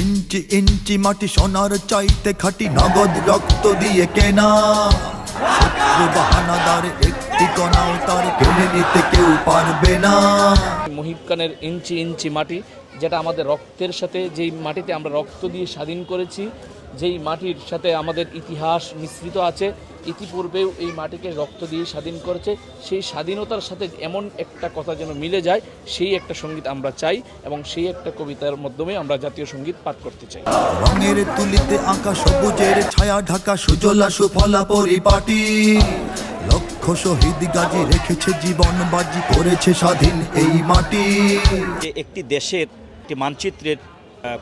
ইঞ্চি ইঞ্চি মাটি সোনার চাইতে খাটি নগদ রক্ত দিয়ে কেনা। বাহানাদার একটি কণাও তার কেড়ে নিতে কেউ পারবে না। মুহিব খানের ইঞ্চি ইঞ্চি মাটি, যেটা আমাদের রক্তের সাথে, যেই মাটিতে আমরা রক্ত দিয়ে স্বাধীন করেছি যেই মাটির সাথে আমাদের ইতিহাস মিশ্রিত আছে ইতিপূর্বেও এই মাটিকে রক্ত দিয়ে স্বাধীন করেছে। সেই স্বাধীনতার সাথে এমন একটা কথা যেন মিলে যায় সেই একটা সংগীত আমরা চাই এবং সেই একটা কবিতার মাধ্যমে আমরা জাতীয় সংগীত পাঠ করতে চাই। রঙের তুলিতে আঁকা সবুজের ছায়া ঢাকা সুজলা সুফলা পরিপাটি। লক্ষ শহীদ গাজী রেখেছে জীবন বাজি করেছে স্বাধীন এই মাটি। যে একটি দেশের একটি মানচিত্রের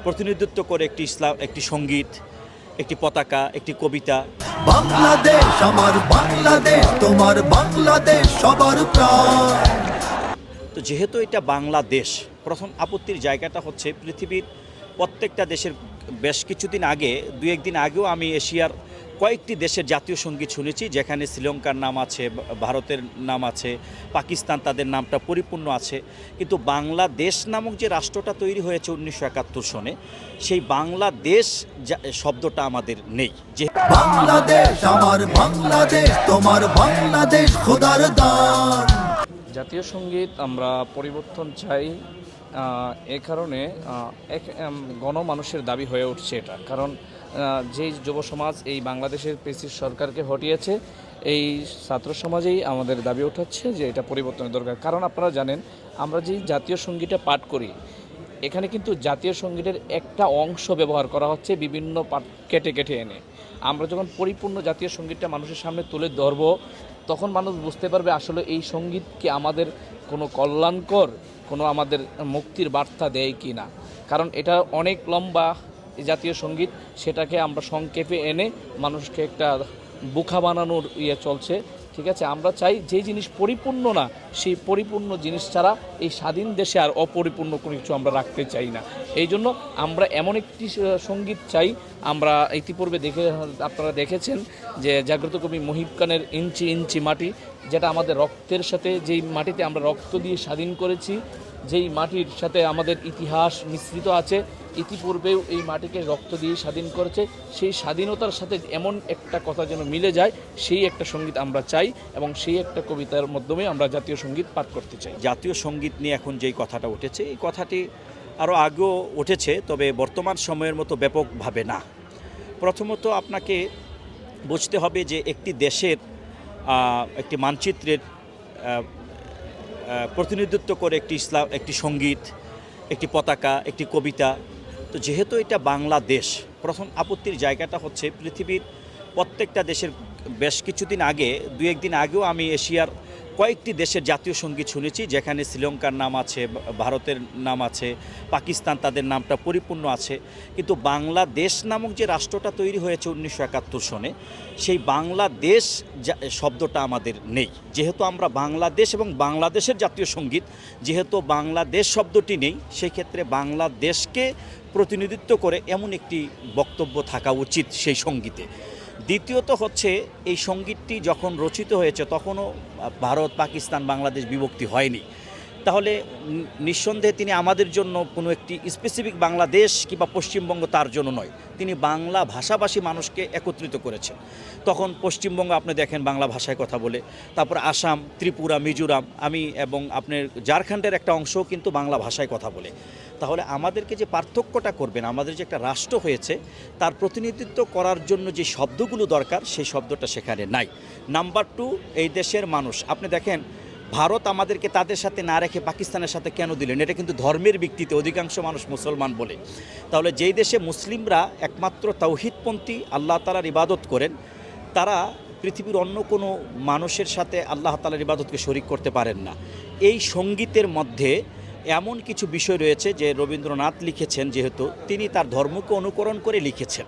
প্রতিনিধিত্ব করে একটি ইসলাম একটি সংগীত একটি পতাকা একটি কবিতা। বাংলাদেশ আমার বাংলাদেশ তোমার বাংলাদেশ সবার প্রাণ। তো যেহেতু এটা বাংলাদেশ প্রথম আপত্তির জায়গাটা হচ্ছে পৃথিবীর প্রত্যেকটা দেশের বেশ কিছুদিন আগে দু একদিন আগেও আমি এশিয়ার কয়েকটি দেশের জাতীয় সংগীত শুনেছি যেখানে শ্রীলঙ্কার নাম আছে ভারতের নাম আছে পাকিস্তান তাদের নামটা পরিপূর্ণ আছে কিন্তু বাংলাদেশ নামক যে রাষ্ট্রটা তৈরি হয়েছে উনিশশো একাত্তর সনে সেই বাংলাদেশ যা- শব্দটা আমাদের নেই। যে বাংলাদেশ আমার বাংলাদেশ তোমার বাংলাদেশ খোদার দান। জাতীয় সংগীত আমরা পরিবর্তন চাই এ কারণে এক গণমানুষের দাবি হয়ে উঠছে এটা। কারণ যেই যুব সমাজ এই বাংলাদেশের পেসির সরকারকে হটিয়েছে, এই ছাত্র সমাজেই আমাদের দাবি উঠাচ্ছে যে এটা পরিবর্তনের দরকার। কারণ আপনারা জানেন, আমরা যেই জাতীয় সঙ্গীতটা পাঠ করি, এখানে কিন্তু জাতীয় সঙ্গীতের একটা অংশ ব্যবহার করা হচ্ছে বিভিন্ন পাঠ কেটে কেটে এনে। আমরা যখন পরিপূর্ণ জাতীয় সঙ্গীতটা মানুষের সামনে তুলে ধরব, তখন মানুষ বুঝতে পারবে আসলে এই সংগীত কি আমাদের কোনো কল্যাণকর, কোনো আমাদের মুক্তির বার্তা দেয় কি না কারণ এটা অনেক লম্বা জাতীয় সংগীত, সেটাকে আমরা সংক্ষেপে এনে মানুষকে একটা বুখা বানানোর ইয়ে চলছে, ঠিক আছে? আমরা চাই যে জিনিস পরিপূর্ণ না, সেই পরিপূর্ণ জিনিস ছাড়া এই স্বাধীন দেশে আর অপরিপূর্ণ কোনো কিছু আমরা রাখতে চাই না। এই জন্য আমরা এমন একটি সংগীত চাই আমরা ইতিপূর্বে দেখে, আপনারা দেখেছেন যে জাগ্রত কবি মুহিব খানের ইঞ্চি ইঞ্চি মাটি, যেটা আমাদের রক্তের সাথে, যেই মাটিতে আমরা রক্ত দিয়ে স্বাধীন করেছি, যেই মাটির সাথে আমাদের ইতিহাস মিশ্রিত আছে, ইতিপূর্বেও এই মাটিকে রক্ত দিয়ে স্বাধীন করেছে। সেই স্বাধীনতার সাথে এমন একটা কথা যেন মিলে যায়, সেই একটা সংগীত আমরা চাই এবং সেই একটা কবিতার মাধ্যমে আমরা জাতীয় সংগীত পাঠ করতে চাই। জাতীয় সংগীত নিয়ে এখন যেই কথাটা উঠেছে, এই কথাটি আরও আগেও উঠেছে, তবে বর্তমান সময়ের মতো ব্যাপকভাবে না। প্রথমত আপনাকে বুঝতে হবে যে একটি দেশের একটি মানচিত্রের প্রতিনিধিত্ব করে একটি ইসলাম, একটি সংগীত, একটি পতাকা, একটি কবিতা। তো যেহেতু এটা বাংলাদেশ, প্রথম আপত্তির জায়গাটা হচ্ছে পৃথিবীর প্রত্যেকটা দেশের, বেশ কিছুদিন আগে দু একদিন আগেও আমি এশিয়ার কয়েকটি দেশের জাতীয় সংগীত শুনেছি, যেখানে শ্রীলঙ্কার নাম আছে ভারতের নাম আছে, পাকিস্তান তাদের নামটা পরিপূর্ণ আছে। কিন্তু বাংলাদেশ নামক যে রাষ্ট্রটা তৈরি হয়েছে উনিশশো একাত্তর সনে, সেই বাংলাদেশ শব্দটা আমাদের নেই। যেহেতু আমরা বাংলাদেশ এবং বাংলাদেশের জাতীয় সংগীত, যেহেতু বাংলাদেশ শব্দটি নেই সেই ক্ষেত্রে বাংলাদেশকে প্রতিনিধিত্ব করে এমন একটি বক্তব্য থাকা উচিত সেই সঙ্গীতে। দ্বিতীয়ত হচ্ছে এই সঙ্গীতটি যখন রচিত হয়েছে তখনও ভারত পাকিস্তান বাংলাদেশ বিভক্তি হয়নি। তাহলে নিঃসন্দেহে তিনি আমাদের জন্য কোনো একটি স্পেসিফিক বাংলাদেশ কিংবা পশ্চিমবঙ্গ তার জন্য নয়। তিনি বাংলা ভাষাভাষী মানুষকে একত্রিত করেছেন। তখন পশ্চিমবঙ্গ আপনি দেখেন বাংলা ভাষায় কথা বলে, তারপর আসাম, ত্রিপুরা, মিজোরাম, আমি এবং আপনার ঝাড়খণ্ডের একটা অংশও কিন্তু বাংলা ভাষায় কথা বলে। তাহলে আমাদেরকে যে পার্থক্যটা করবেন, আমাদের যে একটা রাষ্ট্র হয়েছে, তার প্রতিনিধিত্ব করার জন্য যে শব্দগুলো দরকার, সেই শব্দটা সেখানে নাই। নাম্বার টু এই দেশের মানুষ। আপনি দেখেন ভারত আমাদেরকে তাদের সাথে না রেখে পাকিস্তানের সাথে কেন দিলেন? এটা কিন্তু ধর্মের ভিত্তিতে অধিকাংশ মানুষ মুসলমান বলে। তাহলে যেই দেশে মুসলিমরা একমাত্র তৌহিদপন্থী আল্লাহ তালার ইবাদত করেন, তারা পৃথিবীর অন্য কোনো মানুষের সাথে আল্লাহ তালার ইবাদতকে শরিক করতে পারেন না। এই সঙ্গীতের মধ্যে এমন কিছু বিষয় রয়েছে যে রবীন্দ্রনাথ লিখেছেন, যেহেতু তিনি তার ধর্মকে অনুকরণ করে লিখেছেন।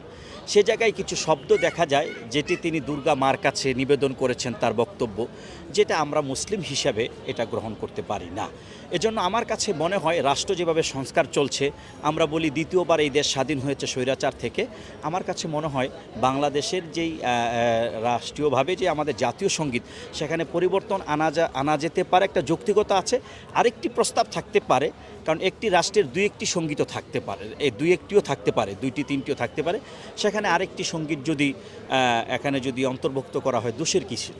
সে জায়গায় কিছু শব্দ দেখা যায় যেটি তিনি দুর্গা মার কাছে নিবেদন করেছেন তার বক্তব্য, যেটা আমরা মুসলিম হিসাবে এটা গ্রহণ করতে পারি না। এজন্য আমার কাছে মনে হয় রাষ্ট্র যেভাবে সংস্কার চলছে, আমরা বলি দ্বিতীয়বার এই দেশ স্বাধীন হয়েছে স্বৈরাচার থেকে, আমার কাছে মনে হয় বাংলাদেশের যেই রাষ্ট্রীয়ভাবে যে আমাদের জাতীয় সংগীত, সেখানে পরিবর্তন আনা যা, আনা যেতে পারে, একটা যৌক্তিকতা আছে, আরেকটি প্রস্তাব থাকতে পারে কারণ একটি রাষ্ট্রের দুই একটি সঙ্গীতও থাকতে পারে, এই দুই একটিও থাকতে পারে, দুইটি তিনটিও থাকতে পারে। সেখানে আরেকটি সংগীত যদি এখানে যদি অন্তর্ভুক্ত করা হয়, দোষের কিছু